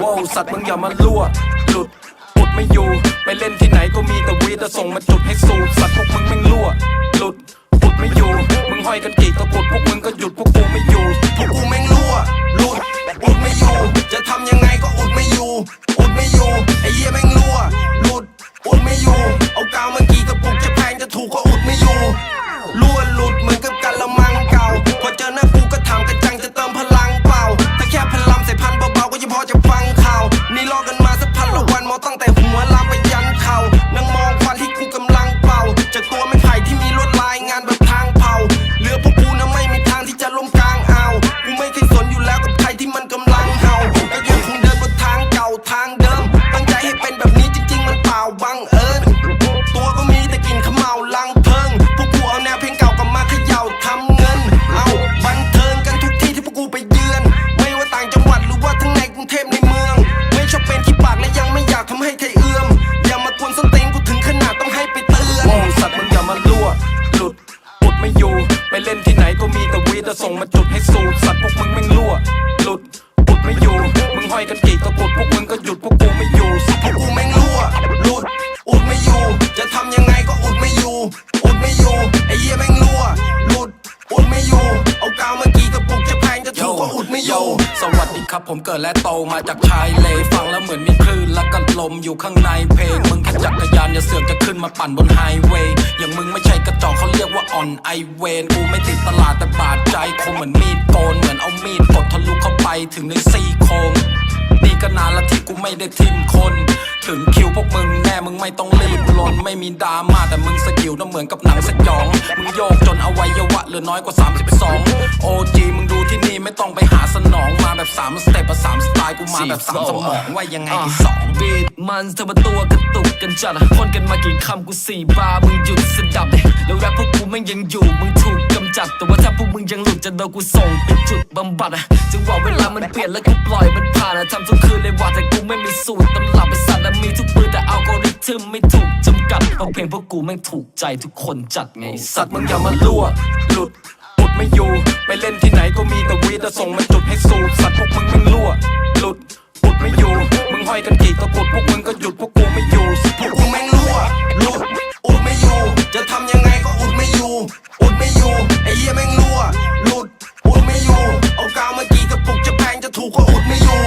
ว้าวสัตว์มึงอย่ามาลั่วหลุดอุดไม่อยู่ ไปเล่นที่ไหนก็มีแต่วีแต่ส่งมาจุดให้สูบสัตว์พวกมึงแม่งลั่วหลุดอุดไม่อยู่ มึงห้อยกันกี่ ชอบเป็นขี้ปากและยังไม่อยากทำให้ใครเอื้อม อย่ามากวนส้นตีนกูถึงขนาดต้องให้ไปเตือนว้าวสัตว์มึงอย่ามาลั่วหลุดอุดไม่อยู่ ไปเล่นที่ไหนก็มีแต่วีแต่ส่งมาจุดให้สูบสัตว์พวกมึงแม่งลั่วหลุดอุดไม่อยู่ มึงห้อยกันกี่ตะกรุดพวกมึงก็หยุดพวกกู กก็อุดไม่อยู่สวัสดีครับผมเกิดและโตมาจากชายเลฟังแล้วเหมือนมีคลื่นและก็ลมอยู่ข้างในเพลง มึงแค่จักรยานอย่าเสือกจะขึ้นมาปั่นบนไฮเวย์อย่างมึงไม่ใช่กระจอกเขาเรียกว่าอ่อนไอเวนกูไม่ติดตลาดแต่บาดใจคมเหมือนมีดโกนเหมือนเอามีดกดทะลุเข้าไปถึงในซี่โครงนี่ก็นานล้วที่กูไม่ได้ทิมคน ถึงคิวพวกมึงแน่มึงไม่ต้องรีบลนไม่มีดราม่าแต่มึงสกิลน่ะเหมือนกับหนังสยอง มึงโยกจนอวัยวะเหลือน้อยกว่า 32 OG มึง ที่นี่ไม่ต้องไปหาสนองมาแบบ3สเต็ปอะ3สไตล์กูมาแบบ3สมองว่ายังไงที่สองบีดมันทำมาตัวกระตุกกันจัดอะพ่นกันมากี่คำกูสี่บาร์มึงหยุดสะดับเลยแล้วแรปพวกกูแม่งยังอยู่มึงถูกกำจัด แต่ว่าถ้าพวกมึงยังหลุดจะโดนกูส่งไปจุดบำบัดอะจังหวะเวลามันเปลี่ยนแล้วกูปล่อยมันผ่านอะทำทุกคืนเลยว่าแต่กูไม่มีสูตรตำรับไอ้สัตว์อะมีทุกปืนแต่อัลกอริทึมไม่ถูกจำกัดเพราะเพลงพวกกูแม่งถูกใจทุกคนจัดไงไอ้สัสัตตว์ว์มึงอย่ามาลั่วหลุดอุด ไม่อยู่ ไปเล่นที่ไหนก็มีแต่วีดส่งมันจุดให้สูบสัตว์พวกมึงมันรั่ว หลุดปุดไม่อยู่ มึงห้อยกันกี่ตะกุดพวกมึงก็หยุดพวกกูไม่อยู่พวกกูแม่งรั่ว หลุด อุดไม่อยู่ จะทำยังไงก็อุดไม่อยู่ อุดไม่อยู่ไอ้เหี้ยแม่งรั่ว หลุด อุดไม่อยู่ เอากาวมากี่กระปุกจะแพงจะถูกก็อุดไม่อยู่